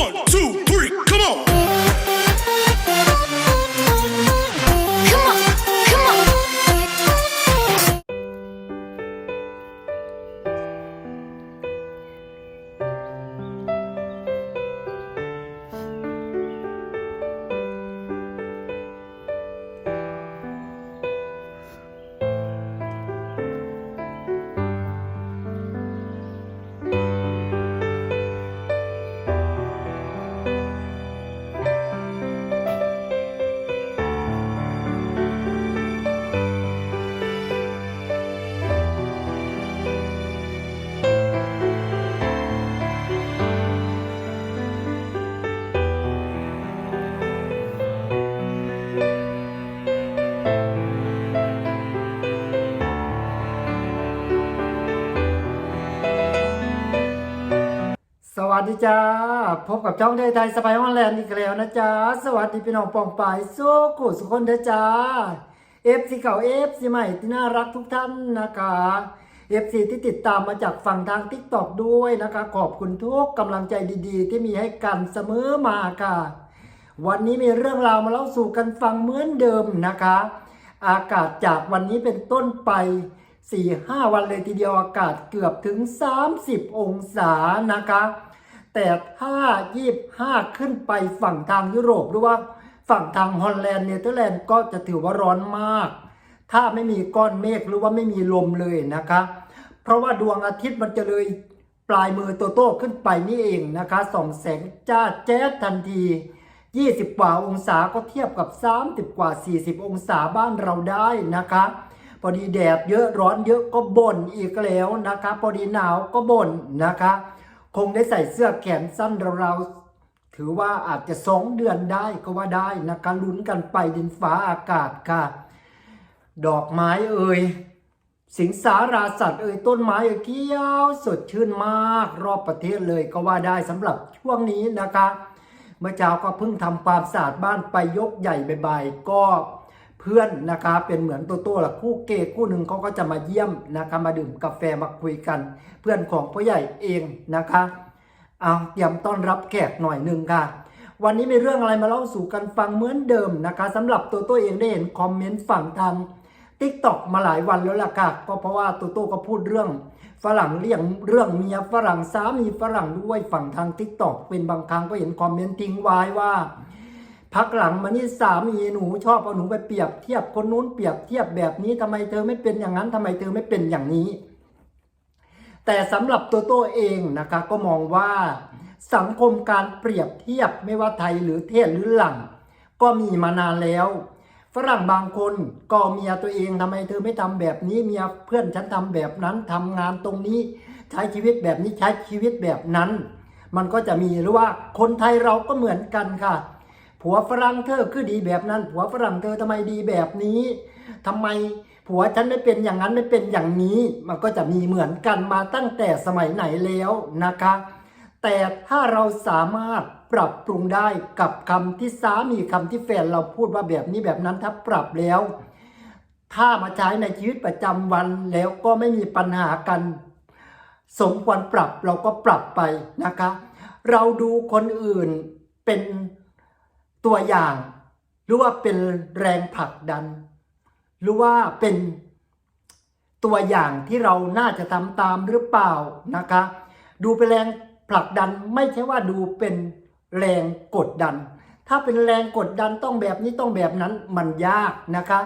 One, two, ดีจ้า พบกับช่องเดยไทยสไปฮอนแลนด์อีกแล้วนะจ๊ะสวัสดีพี่น้องปองปายโซกุสุคนเดจ้าเอฟซีเก่าเอฟซีใหม่ที่น่ารักทุกท่านนะคะเอฟซีที่ติดตามมาจากฝั่งทางทิกตอกด้วยนะคะ ขอบคุณทุกกำลังใจดีๆ ที่มีให้กันเสมอมาค่ะ วันนี้มีเรื่องราวมาเล่าสู่กันฟังเหมือนเดิมนะคะ อากาศจากวันนี้เป็นต้นไป4-5 วันเลยทีเดียวอากาศเกือบถึง 30 องศานะคะ แต่ถ้า25ขึ้นไปฝั่งทางยุโรปหรือว่าฝั่งทางฮอลแลนด์เนเธอร์แลนด์ก็จะถือว่าร้อนมาก ถ้าไม่มีก้อนเมฆหรือว่าไม่มีลมเลยนะคะ เพราะว่าดวงอาทิตย์มันจะเลยปลายมือโตโต้ขึ้นไปนี่เองนะคะส่องแสงจ้าแจ๊ดทันที 20 กว่าองศาก็เทียบกับ 30 กว่า 40 องศาบ้านเราได้นะคะพอดีแดดเยอะร้อนเยอะก็บ่นอีกแล้วนะคะพอดีหนาวก็บ่นนะคะ คงได้ใส่เสื้อแขนสั้นเราๆถือว่าอาจจะสองเดือนได้ก็ว่าได้นะคะลุ้นกันไปดินฟ้าอากาศค่ะ ดอกไม้เอ่ยสิงสาราสัตว์เอ่ยต้นไม้เอ่ยเขียวสดชื่นมากรอบประเทศเลยก็ว่าได้สำหรับช่วงนี้นะคะ เมื่อเช้าก็เพิ่งทำความสะอาดบ้านไปยกใหญ่ใบๆก็ เพื่อนนะคะเป็นเหมือนตัวโต้ละคู่เกย์คู่หนึ่งเขาก็จะมาเยี่ยมนะคะมาดื่มกาแฟมาคุยกัน เพื่อนของพ่อใหญ่เองนะคะเอาเตรียมต้อนรับแขกหน่อยหนึ่งค่ะ วันนี้มีเรื่องอะไรมาเล่าสู่กันฟังเหมือนเดิมนะคะสำหรับตัวโต้เองได้เห็นคอมเมนต์ฝั่งทางทิกตอกมาหลายวันแล้วล่ะค่ะก็เพราะว่าตัวโต้ก็พูดเรื่องฝรั่งเรียงเรื่องเมียฝรั่งสามีฝรั่งด้วยฝั่งทางทิกตอกเป็นบางครั้งก็เห็นคอมเมนต์ทิ้งไว้ว่า พักหลังมานี่สามีหนูชอบเอาหนูไปเปรียบเทียบคนนู้นเปรียบเทียบแบบนี้ทำไมเธอไม่เป็นอย่างนั้นทำไมเธอไม่เป็นอย่างนี้ แต่สำหรับตัวโต้เองนะคะก็มองว่าสังคมการเปรียบเทียบไม่ว่าไทยหรือเทศหรือหลัง ก็มีมานานแล้ว ฝรั่งบางคนก็เมียตัวเองทำไมเธอไม่ทำแบบนี้เมียเพื่อนฉันทำแบบนั้นทำงานตรงนี้ ใช้ชีวิตแบบนี้ใช้ชีวิตแบบนั้น มันก็จะมีหรือว่าคนไทยเราก็เหมือนกันค่ะ ผัวฝรั่งเธอคือดีแบบนั้น ผัวฝรั่งเธอทำไมดีแบบนี้ทำไมผัวฉันไม่เป็นอย่างนั้นไม่เป็นอย่างนี้ มันก็จะมีเหมือนกันมาตั้งแต่สมัยไหนแล้วนะคะ แต่ถ้าเราสามารถปรับปรุงได้กับคำที่สามีคำที่แฟนเราพูดว่าแบบนี้แบบนั้นถ้าปรับแล้ว ถ้ามาใช้ในชีวิตประจำวันแล้วก็ไม่มีปัญหากันสมควรปรับเราก็ปรับไปนะคะ เราดูคนอื่นเป็น ตัวอย่าง หรือว่าเป็นแรงผลักดัน หรือว่าเป็นตัวอย่างที่เราน่าจะทำตามหรือเปล่านะคะ ดูเป็นแรงผลักดันไม่ใช่ว่าดูเป็นแรงกดดัน ถ้าเป็นแรงกดดันต้องแบบนี้ต้องแบบนั้นมันยากนะคะ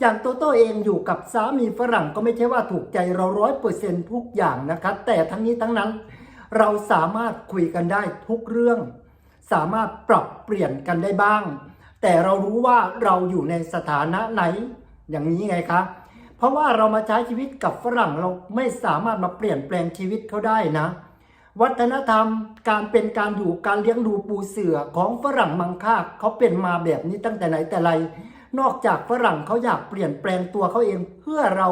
อย่างโตโต้เองอยู่กับสามีฝรั่งก็ไม่ใช่ว่าถูกใจเราร้อยเปอร์เซ็นทุกอย่างนะคะ แต่ทั้งนี้ทั้งนั้น เราสามารถคุยกันได้ทุกเรื่อง สามารถปรับเปลี่ยนกันได้บ้าง แต่เรารู้ว่าเราอยู่ในสถานะไหน อย่างนี้ไงคะ เพราะว่าเรามาใช้ชีวิตกับฝรั่งเราไม่สามารถมาเปลี่ยนแปลงชีวิตเขาได้นะ วัฒนธรรมการเป็นการอยู่การเลี้ยงดูปูเสือของฝรั่งมังค่าเขาเป็นมาแบบนี้ตั้งแต่ไหนแต่ไร นอกจากฝรั่งเขาอยากเปลี่ยนแปลงตัวเขาเองเพื่อเรา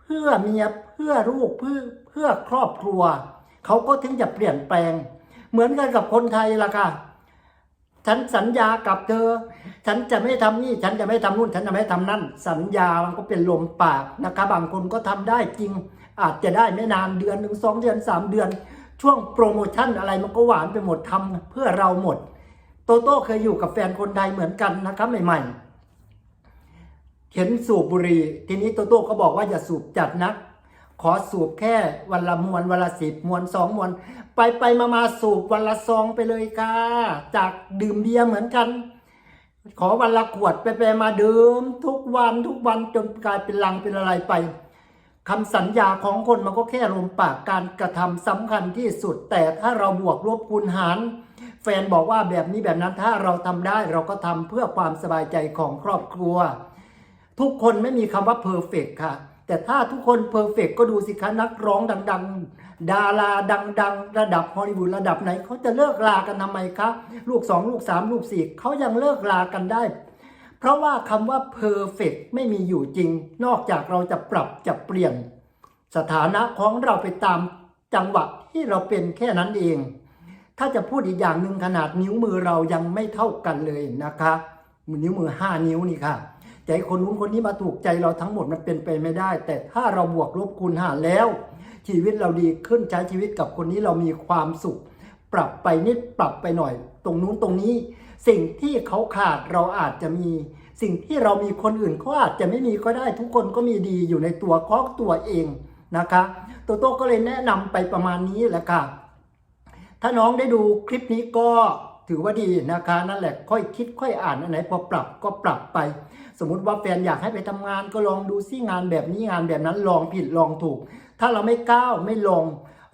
เพื่อเมียเพื่อลูกเพื่อเพื่อครอบครัว เขาก็ถึงจะเปลี่ยนแปลง เหมือนกันกับคนไทยล่ะค่ะ ฉันสัญญากับเธอ ฉันจะไม่ทำนี่ ฉันจะไม่ทำนู่น ฉันจะไม่ทำนั่น สัญญามันก็เป็นลมปากนะคะบางคนก็ทำได้จริง อาจจะได้ไม่นานเดือนหนึ่งสองเดือนสามเดือน ช่วงโปรโมชั่นอะไรมันก็หวานไปหมดทำเพื่อเราหมด โตโต้เคยอยู่กับแฟนคนไทยเหมือนกันนะครับใหม่ ๆ เห็นสูบบุหรี่ทีนี้โตโต้ก็บอกว่าอย่าสูบจัดนัก ขอสูบแค่วันละมวนวันละสิบมวนสองมวน ไปไปมามาสูบวันละซองไปเลยค่ะ จากดื่มเบียร์เหมือนกัน ขอวันละขวดไปไปมาดื่มทุกวันทุกวันจนกลายเป็นลังเป็นอะไรไปคำสัญญาของคนมันก็แค่ลมปากการกระทำสำคัญที่สุด แต่ถ้าเราบวกลบคูณหาร แฟนบอกว่าแบบนี้แบบนั้นถ้าเราทำได้เราก็ทำเพื่อความสบายใจของครอบครัว ทุกคนไม่มีคำว่าเพอร์เฟกค่ะ แต่ถ้าทุกคนเพอร์เฟกก็ดูสิคะนักร้องดัง ๆ ดาราดัง ๆ ระดับฮอลลีวูดระดับไหนเขาจะเลิกลากันทำไมคะลูกสองลูกสามลูกสี่เขายังเลิกลากันได้ เพราะว่าคำว่าเพอร์เฟกไม่มีอยู่จริง นอกจากเราจะปรับจะเปลี่ยน สถานะของเราไปตามจังหวะที่เราเป็นแค่นั้นเอง ถ้าจะพูดอีกอย่างหนึ่งขนาดนิ้วมือเรายังไม่เท่ากันเลยนะคะ นิ้วมือห้านิ้วนี่ค่ะ ใจคนนู้นคนนี้มาถูกใจเราทั้งหมดมันเป็นไปไม่ได้ แต่ถ้าเราบวกลบคูณหารแล้ว ชีวิตเราดีขึ้นใช้ชีวิตกับคนนี้เรามีความสุข ปรับไปนิดปรับไปหน่อย ตรงนู้นตรงนี้ สิ่งที่เขาขาดเราอาจจะมี สิ่งที่เรามีคนอื่นเขาอาจจะไม่มีก็ได้ทุกคนก็มีดีอยู่ในตัวของตัวเองนะคะโตโต้ก็เลยแนะนำไปประมาณนี้แหละค่ะ ถ้าน้องได้ดูคลิปนี้ก็ถือว่าดีนะคะ นั่นแหละค่อยคิดค่อยอ่านอันไหนพอปรับก็ปรับไป สมมุติว่าแฟนอยากให้ไปทำงานก็ลองดูซิงานแบบนี้งานแบบนั้นลองผิดลองถูก ถ้าเราไม่ก้าวไม่ลง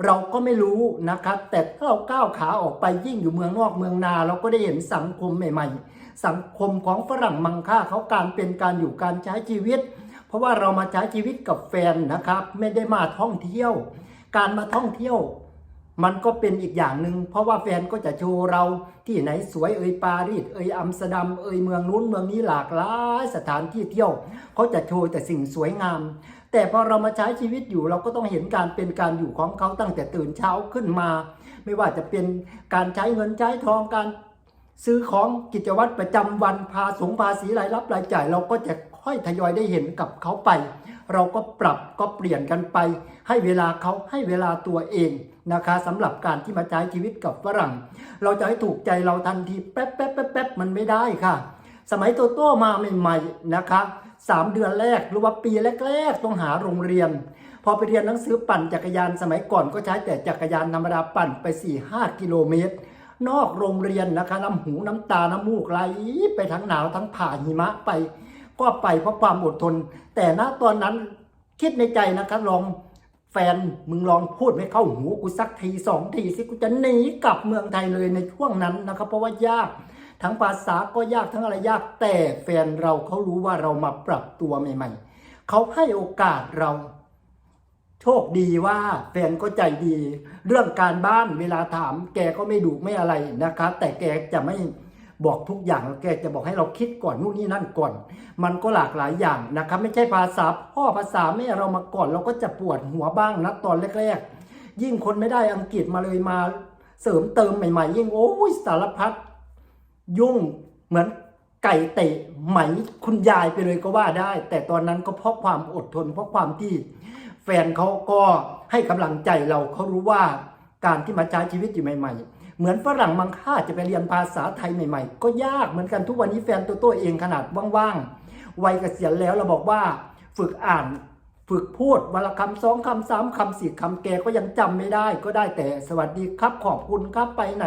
เราก็ไม่รู้นะครับ แต่ถ้าเราก้าวขาออกไปยิ่งอยู่เมืองนอกเมืองนา เราก็ได้เห็นสังคมใหม่ ๆ สังคมของฝรั่งมังค่าเขาการเป็นการอยู่การใช้ชีวิต เพราะว่าเรามาใช้ชีวิตกับแฟนนะครับ ไม่ได้มาท่องเที่ยว การมาท่องเที่ยว มันก็เป็นอีกอย่างหนึ่งเพราะว่าแฟนก็จะโชว์เราที่ไหนสวยเอ่ยปารีสเอ่ยอัมสเตอร์ดัมเอ่ยเมืองนู้นเมืองนี้หลากหลายสถานที่เที่ยวเขาจะโชว์แต่สิ่งสวยงาม แต่พอเรามาใช้ชีวิตอยู่เราก็ต้องเห็นการเป็นการอยู่ของเขาตั้งแต่ตื่นเช้าขึ้นมา ไม่ว่าจะเป็นการใช้เงินใช้ทองการซื้อของกิจวัตรประจำวันภาสงภาษีรายรับรายจ่าย เราก็จะค่อยทยอยได้เห็นกับเขาไป เราก็ปรับก็เปลี่ยนกันไป ให้เวลาเขาให้เวลาตัวเองนะคะสำหรับการที่มาใช้ชีวิตกับฝรั่ง เราจะให้ถูกใจเราทันทีแป๊บแป๊บแป๊บแป๊บมันไม่ได้ค่ะ สมัยโตโต้มาใหม่ๆนะคะสามเดือนแรกหรือว่าปีแรกๆต้องหาโรงเรียน พอไปเรียนหนังสือปั่นจักรยานสมัยก่อนก็ใช้แต่จักรยานธรรมดาปั่นไป 4-5 กิโลเมตร นอกโรงเรียนนะคะน้ำหูน้ำตาน้ำมูกไหลไปทั้งหนาวทั้งผ่าหิมะไป ก็ไปเพราะความอดทน แต่ณตอนนั้นคิดในใจนะคะลองแฟนมึงลองพูดไม่เข้าหูกูสักทีสองทีสิกูจะหนีกลับเมืองไทยเลยในช่วงนั้นนะครับ เพราะว่ายากทั้งภาษาก็ยากทั้งอะไรยาก แต่แฟนเราเขารู้ว่าเรามาปรับตัวใหม่ ๆเขาให้โอกาสเรา โชคดีว่าแฟนก็ใจดี เรื่องการบ้านเวลาถาม แกก็ไม่ดุไม่อะไรนะคะแต่แกจะไม่ บอกทุกอย่างแกจะบอกให้เราคิดก่อนนู่นนี่นั่นก่อน มันก็หลากหลายอย่างนะครับ ไม่ใช่ภาษาพ่อภาษาแม่เรามาก่อน เราก็จะปวดหัวบ้างนะตอนแรกๆยิ่งคนไม่ได้อังกฤษมาเลยมา เสริมเติมใหม่ๆ ยิ่งโอ้ยสารพัดยุ่งเหมือนไก่เตะไหมคุณยายไปเลยก็ว่าได้ แต่ตอนนั้นก็เพราะความอดทน เพราะความที่แฟนเขาก็ให้กำลังใจเราเขารู้ว่าการที่มาใช้ชีวิตอยู่ใหม่ ๆ เหมือนฝรั่งมังค่าจะไปเรียนภาษาไทยใหม่ๆ ก็ยากเหมือนกันทุกวันนี้แฟนตัวตัวเองขนาดว่างๆวัยเกษียณแล้วเราบอกว่าฝึกอ่านฝึกพูดวันละคำสองคำสามคำสี่คำแกก็ยังจำไม่ได้ ก็ได้แต่สวัสดีครับขอบคุณครับไปไหน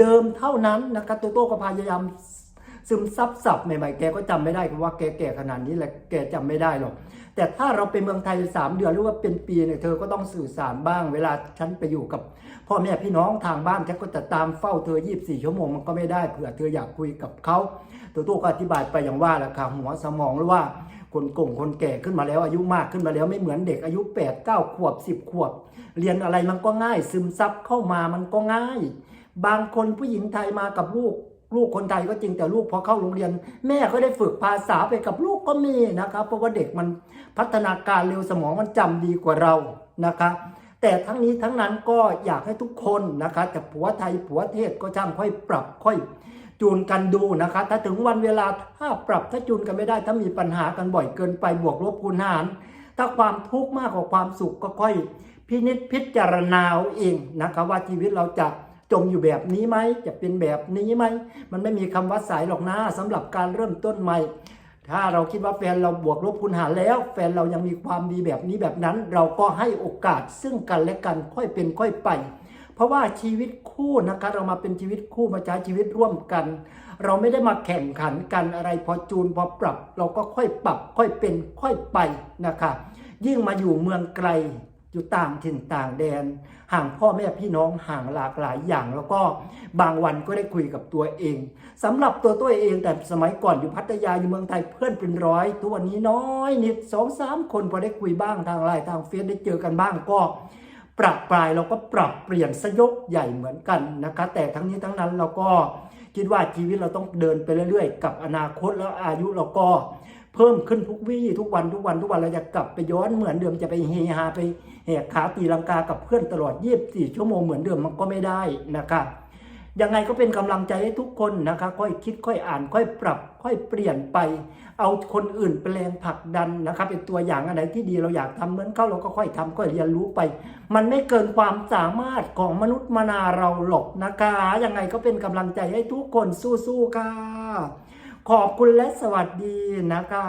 เดิมๆเท่านั้นนะครับตัวโต้ก็พยายาม ซึมซับศัพท์ใหม่ๆแกก็จำไม่ได้ว่าแกแก่ขนาดนี้แหละแกจำไม่ได้หรอกแต่ถ้าเราไปเมืองไทยสามเดือนหรือว่าเป็นปีเนี่ยเธอก็ต้องสื่อสารบ้าง เวลาฉันไปอยู่กับพ่อแม่พี่น้องทางบ้านฉันก็จะตามเฝ้าเธอ 24 ชั่วโมงมันก็ไม่ได้เผื่อเธออยากคุยกับเขาตัวตัวก็อธิบายไปอย่างว่าแหละค่ะหัวสมองหรือว่าคนกงคนแก่ขึ้นมาแล้วอายุมากขึ้นมาแล้วไม่เหมือนเด็กอายุ 8 9 ขวบ 10 ขวบ เรียนอะไรมันก็ง่าย ซึมซับเข้ามามันก็ง่าย บางคนผู้หญิงไทยมากับลูก ลูกคนไทยก็จริงแต่ลูกพอเข้าโรงเรียน แม่ก็ได้ฝึกภาษาไปกับลูกก็มีนะครับเพราะว่าเด็กมันพัฒนาการเร็วสมองมันจำดีกว่าเรานะคะแต่ทั้งนี้ทั้งนั้นก็อยากให้ทุกคนนะคะจะผัวไทยผัวเทศก็ช่างค่อยปรับค่อยจูนกันดูนะคะ ถ้าถึงวันเวลาถ้าปรับถ้าจูนกันไม่ได้ ถ้ามีปัญหากันบ่อยเกินไปบวกลบคูณหาร ถ้าความทุกข์มากกว่าความสุขก็ค่อยพพินิจพิจารณาเอาเองนะคะว่าชีวิตเราจะ จมอยู่แบบนี้ไหมจะเป็นแบบนี้ไหมมันไม่มีคำว่าสายหรอกนะสำหรับการเริ่มต้นใหม่ ถ้าเราคิดว่าแฟนเราบวกลบคูณหารแล้ว แฟนเรายังมีความดีแบบนี้แบบนั้น เราก็ให้โอกาสซึ่งกันและกันค่อยเป็นค่อยไป เพราะว่าชีวิตคู่นะคะเรามาเป็นชีวิตคู่มาใช้ชีวิตร่วมกัน เราไม่ได้มาแข่งขันกันอะไรพอจูนพอปรับ เราก็ค่อยปรับ ค่อยเป็นค่อยไปนะคะยิ่งมาอยู่เมืองไกล อยู่ต่างถิ่นต่างแดน ห่างพ่อแม่พี่น้องห่างหลากหลายอย่าง แล้วก็บางวันก็ได้คุยกับตัวเองสำหรับตัวตัวเองแต่สมัยก่อนอยู่พัทยาอยู่เมืองไทยเพื่อนเป็นร้อยทุกวันนี้น้อยนิดสองสามคนพอได้คุยบ้างทางไลน์ทางเฟซได้เจอกันบ้างก็ปรับปลายเราก็ปรับเปลี่ยนสยกใหญ่เหมือนกันนะคะ แต่ทั้งนี้ทั้งนั้นเราก็คิดว่าชีวิตเราต้องเดินไปเรื่อยๆ กับอนาคตแล้วอายุเราก็ เพิ่มขึ้นทุกวี่ทุกวันทุกวันทุกวันเราจะกลับไปย้อนเหมือนเดิมจะไปเฮฮาไปแหกขาตีลังกากับเพื่อนตลอด 24 ชั่วโมงเหมือนเดิมมันก็ไม่ได้นะคะยังไงก็เป็นกำลังใจให้ทุกคนนะคะ ค่อยคิดค่อยอ่าน ค่อยปรับ ค่อยเปลี่ยนไป เอาคนอื่นเป็นแรงผลักดันนะครับ เป็นตัวอย่างอะไรที่ดีเราอยากทำเหมือนเขาเราก็ค่อยทำค่อยเรียนรู้ไป มันไม่เกินความสามารถของมนุษย์มนาเราหรอกนะคะ ยังไงก็เป็นกำลังใจให้ทุกคนสู้ๆค่ะ ขอบคุณและสวัสดีนะคะ